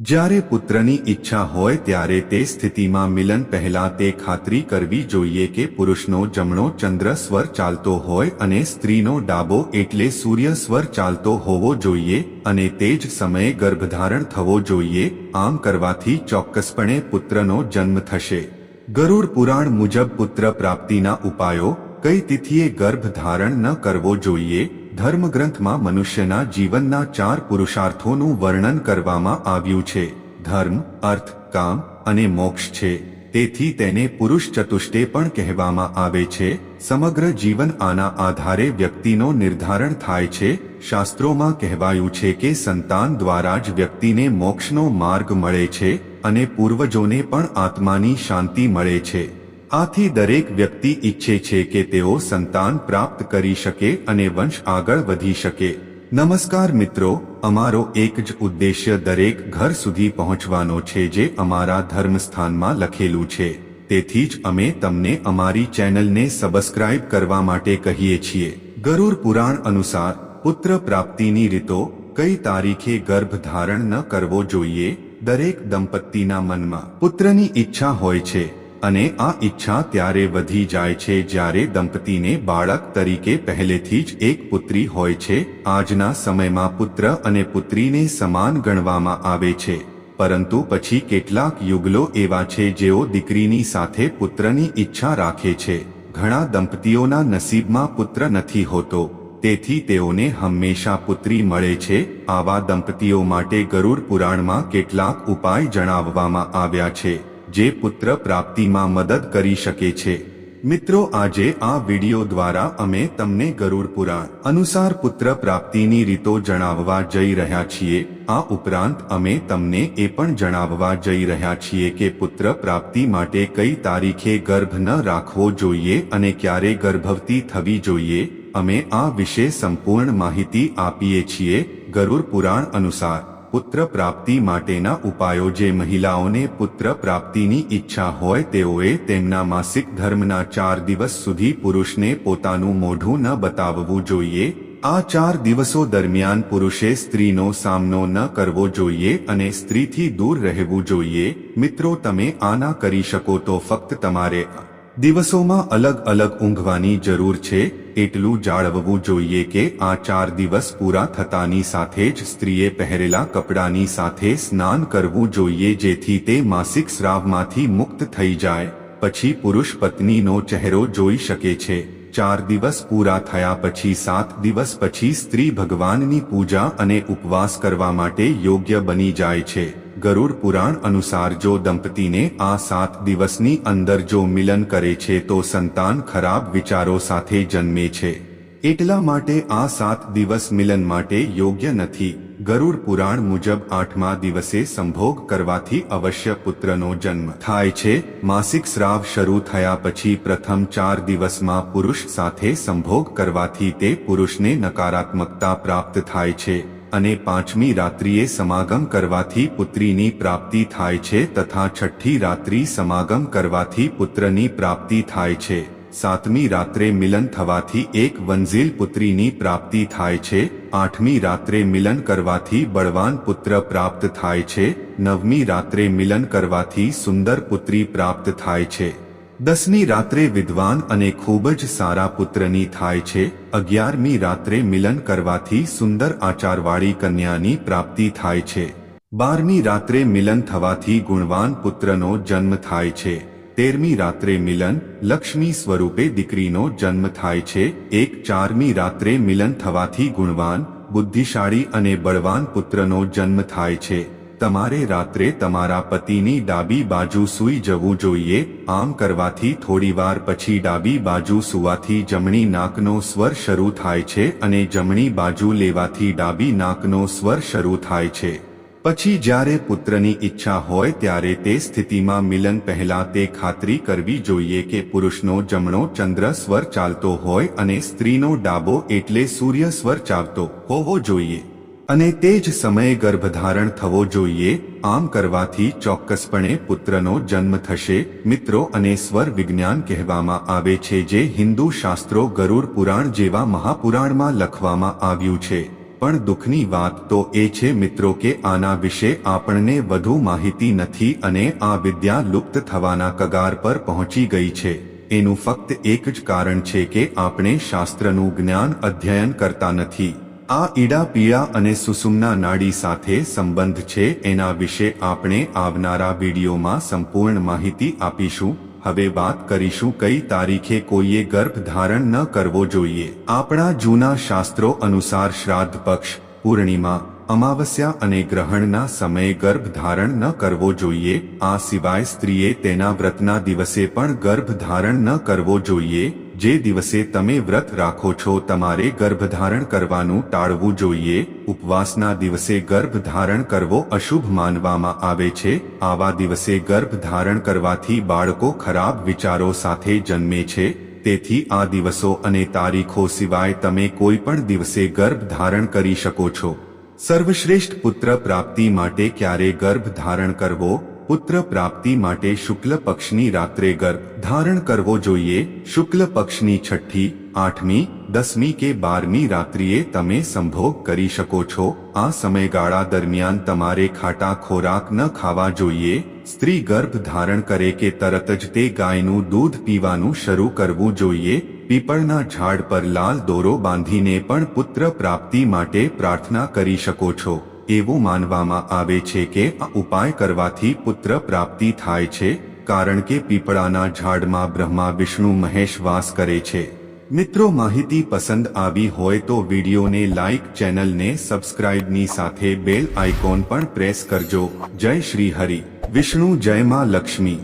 જ્યારે પુત્રની ઈચ્છા હોય ત્યારે તે સ્થિતિમાં મિલન પહેલા તે ખાતરી કરવી જોઈએ કે પુરુષનો જમણો ચંદ્ર સ્વર ચાલતો હોય અને સ્ત્રીનો ડાબો એટલે સૂર્ય સ્વર ચાલતો હોવો જોઈએ અને તે જ સમયે ગર્ભધારણ થવો જોઈએ. આમ કરવાથી ચોક્કસપણે પુત્રનો જન્મ થશે. ગરુડ પુરાણ મુજબ પુત્ર પ્રાપ્તિના ઉપાયો, કઈ તિથિએ ગર્ભ ધારણ ન કરવો જોઈએ ધર્મગ્રંથમાં મનુષ્યના જીવનના ચાર પુરુષાર્થોનું વર્ણન કરવામાં આવ્યું છે. ધર્મ, અર્થ, કામ અને મોક્ષ છે. તેથી તેને પુરુષ ચતુષ્ટે પણ કહેવામાં આવે છે. સમગ્ર જીવન આના આધારે વ્યક્તિનો નિર્ધારણ થાય છે. શાસ્ત્રોમાં કહેવાયું છે કે સંતાન દ્વારા જ વ્યક્તિને મોક્ષનો માર્ગ મળે છે અને પૂર્વજોને પણ આત્માની શાંતિ મળે છે. આથી દરેક વ્યક્તિ ઈચ્છે છે કે તેઓ સંતાન પ્રાપ્ત કરી શકે અને વંશ આગળ વધી શકે. નમસ્કાર મિત્રો, અમારો એક જ ઉદ્દેશ્ય દરેક ઘર સુધી પહોંચવાનો છે જે અમારા ધર્મસ્થાનમાં લખેલું છે. તેથી જ અમે તમને અમારી ચેનલને સબસ્ક્રાઇબ કરવા માટે કહીએ છીએ. ગરુર પુરાણ અનુસાર, પુત્ર પ્રાપ્તિની રીતો, કઈ તારીખે ગર્ભ ધારણ ન કરવો જોઈએ, દરેક દંપતીના મનમાં પુત્રની ઈચ્છા હોય છે. અને આ ઈચ્છા ત્યારે વધી જાય છે જ્યારે દંપતીને બાળક તરીકે પહેલેથી જ એક પુત્રી હોય છે. આજના સમયમાં પુત્ર અને પુત્રીને સમાન ગણવામાં આવે છે. પરંતુ પછી કેટલાક યુગલો એવા છે જેઓ દીકરીની સાથે પુત્રની ઈચ્છા રાખે છે. ઘણા દંપતીઓના નસીબમાં પુત્ર નથી હોતો. તેથી તેઓને હંમેશા પુત્રી મળે છે. આવા દંપતીઓ માટે ગરુડ પુરાણમાં કેટલાક ઉપાય જણાવવામાં આવ્યા છે. જે પુત્ર પ્રાપ્તિમાં મદદ કરી શકે છે. મિત્રો, આજે આ વિડિયો દ્વારા અમે તમને ગરુડ પુરાણ અનુસાર પુત્ર પ્રાપ્તિની રીતો જણાવવા જઈ રહ્યા છીએ. આ ઉપરાંત અમે તમને એ પણ જણાવવા જઈ રહ્યા છીએ કે પુત્ર પ્રાપ્તિ માટે કઈ તારીખે ગર્ભ ન રાખવો જોઈએ અને ક્યારે ગર્ભવતી થવી જોઈએ. અમે આ વિશે સંપૂર્ણ માહિતી આપીએ છીએ ગરુડ પુરાણ અનુસાર. પુત્ર પ્રાપ્તિ માટેના ઉપાયો જે મહિલાઓને પુત્ર પ્રાપ્તિની ઈચ્છા હોય તેઓએ તેમના માસિક ધર્મના ચાર દિવસ સુધી પુરુષને પોતાનું મોઢું ન બતાવવું જોઈએ. આ ચાર દિવસો દરમિયાન પુરુષે સ્ત્રીનો સામનો ન કરવો જોઈએ અને સ્ત્રીથી દૂર રહેવું જોઈએ. મિત્રો, તમે આના કરી શકો તો ફક્ત તમારે દિવસોમાં અલગ અલગ ઊંઘવાની જરૂર છે, એટલું જાળવવું જોઈએ કે આ ચાર દિવસ પૂરા થતાની સાથે જ સ્ત્રીએ પહેરેલા કપડાની સાથે સ્નાન કરવું જોઈએ જેથી તે માસિક સ્રાવમાંથી મુક્ત થઈ જાય. પછી પુરુષ પત્નીનો ચહેરો જોઈ શકે છે. ચાર દિવસ પૂરા થયા પછી સાત દિવસ પછી સ્ત્રી ભગવાનની પૂજા અને ઉપવાસ કરવા માટે યોગ્ય બની જાય છે. ગરુડ પુરાણ અનુસાર જો દંપતીને આ સાત દિવસની અંદર જો મિલન કરે છે તો સંતાન ખરાબ વિચારો સાથે જન્મે છે. એટલા માટે આ સાત દિવસ મિલન માટે યોગ્ય નથી. ગરુડ પુરાણ મુજબ આઠમા દિવસે સંભોગ કરવાથી અવશ્ય પુત્રનો જન્મ થાય છે. માસિક સ્રાવ શરૂ થયા પછી પ્રથમ ચાર દિવસમાં પુરુષ સાથે સંભોગ કરવાથી તે પુરુષને નકારાત્મકતા પ્રાપ્ત થાય છે અને પાંચમી રાત્રિએ સમાગમ કરવાથી પુત્રીની પ્રાપ્તિ થાય છે તથા છઠ્ઠી રાત્રિ સમાગમ કરવાથી પુત્રની પ્રાપ્તિ થાય છે. સાતમી રાત્રે મિલન થવાથી એક વંઝીલ પુત્રીની પ્રાપ્તિ થાય છે. આઠમી રાત્રે મિલન કરવાથી બળવાન પુત્ર પ્રાપ્ત થાય છે. નવમી રાત્રે મિલન કરવાથી સુંદર પુત્રી પ્રાપ્ત થાય છે. દસમી રાત્રે વિદ્વાન અને ખૂબ જ સારા પુત્રની થાય છે. અગિયારમી રાત્રે મિલન કરવાથી સુંદર આચારવાળી કન્યાની પ્રાપ્તિ થાય છે. બારમી રાત્રે મિલન થવાથી ગુણવાન પુત્રનો જન્મ થાય છે. તેરમી રાત્રે મિલન, લક્ષ્મી સ્વરૂપે દીકરીનો જન્મ થાય છે. એક ચારમી રાત્રે મિલન થવાથી ગુણવાન, બુદ્ધિશાળી અને બળવાન પુત્રનો જન્મ થાય છે. તમારે રાત્રે તમારા પતિની ડાબી બાજુ સૂઈ જવું જોઈએ. આમ કરવાથી થોડીવાર પછી ડાબી બાજુ સુવાથી જમણી નાકનો સ્વર શરૂ થાય છે અને જમણી બાજુ લેવાથી ડાબી નાકનો સ્વર શરૂ થાય છે. પછી જ્યારે પુત્રની ઈચ્છા હોય ત્યારે તે સ્થિતિમાં મિલન પહેલા તે ખાતરી કરવી જોઈએ કે પુરુષનો જમણો ચંદ્ર સ્વર ચાલતો હોય અને સ્ત્રીનો ડાબો એટલે સૂર્ય સ્વર ચાલતો હોવો જોઈએ. અને તે જ સમયે ગર્ભધારણ થવો જોઈએ, આમ કરવાથી ચોક્કસપણે પુત્રનો જન્મ થશે, મિત્રો અને સ્વર વિજ્ઞાન કહેવામાં આવે છે જે હિન્દુ શાસ્ત્રો ગરુડ પુરાણ જેવા મહાપુરાણમાં લખવામાં આવ્યું છે. પણ દુઃખની વાત તો એ છે મિત્રો કે આના વિશે આપણને વધુ માહિતી નથી અને આ વિદ્યા લુપ્ત થવાના કગાર પર પહોંચી ગઈ છે. એનું ફક્ત એક જ કારણ છે કે આપણે શાસ્ત્રનું જ્ઞાન અધ્યયન કરતા નથી. આ ઈડા પીડા અને સુસુમના નાડી સાથે સંબંધ છે. એના વિશે આપણે આવનારા વિડીયોમાં સંપૂર્ણ માહિતી આપીશું. હવે વાત કરીશું કઈ તારીખે કોઈએ ગર્ભ ધારણ ન કરવો જોઈએ. આપણા જૂના શાસ્ત્રો અનુસાર શ્રાદ્ધ પક્ષ, પૂર્ણિમા, અમાવસ્યા અને ગ્રહણના સમયે ગર્ભ ધારણ ન કરવો જોઈએ. આ સિવાય સ્ત્રીએ તેના વ્રતના દિવસે પણ ગર્ભ ધારણ ન કરવો જોઈએ. જે દિવસે તમે વ્રત રાખો છો તમારે ગર્ભધારણ કરવાનું ટાળવું જોઈએ. ઉપવાસના દિવસે ગર્ભ ધારણ કરવો અશુભ માનવામાં આવે છે. આવા દિવસે ગર્ભ ધારણ કરવાથી બાળકો ખરાબ વિચારો સાથે જન્મે છે. તેથી આ દિવસો અને તારીખો સિવાય તમે કોઈ પણ દિવસે ગર્ભ ધારણ કરી શકો છો. સર્વશ્રેષ્ઠ પુત્ર પ્રાપ્તિ માટે ક્યારે ગર્ભ ધારણ કરવો? પુત્ર પ્રાપ્તિ માટે શુક્લ પક્ષની રાત્રે ગર્ભ ધારણ કરવો જોઈએ. શુક્લ પક્ષની છઠ્ઠી, આઠમી, દસમી કે બારમી રાત્રિએ તમે સંભોગ કરી શકો છો. આ સમયગાળા દરમિયાન તમારે ખાટા ખોરાક ન ખાવા જોઈએ. સ્ત્રી ગર્ભ ધારણ કરે કે તરત જ તે ગાયનું દૂધ પીવાનું શરૂ કરવું જોઈએ. પીપળના ઝાડ પર લાલ દોરો બાંધીને પણ પુત્ર પ્રાપ્તિ માટે પ્રાર્થના કરી શકો છો. એવું માનવામાં આવે છે કે આ ઉપાય કરવાથી પુત્ર પ્રાપ્તિ થાય છે, કારણ કે પીપળાના ઝાડમાં બ્રહ્મા વિષ્ણુ મહેશ વાસ કરે છે. મિત્રો માહિતી પસંદ આવી હોય તો વિડીયોને લાઇક ચેનલને સબસ્ક્રાઇબની સાથે બેલ આઇકોન પણ પ્રેસ કરજો. જય શ્રી હરિ. વિષ્ણુ જય માં લક્ષ્મી.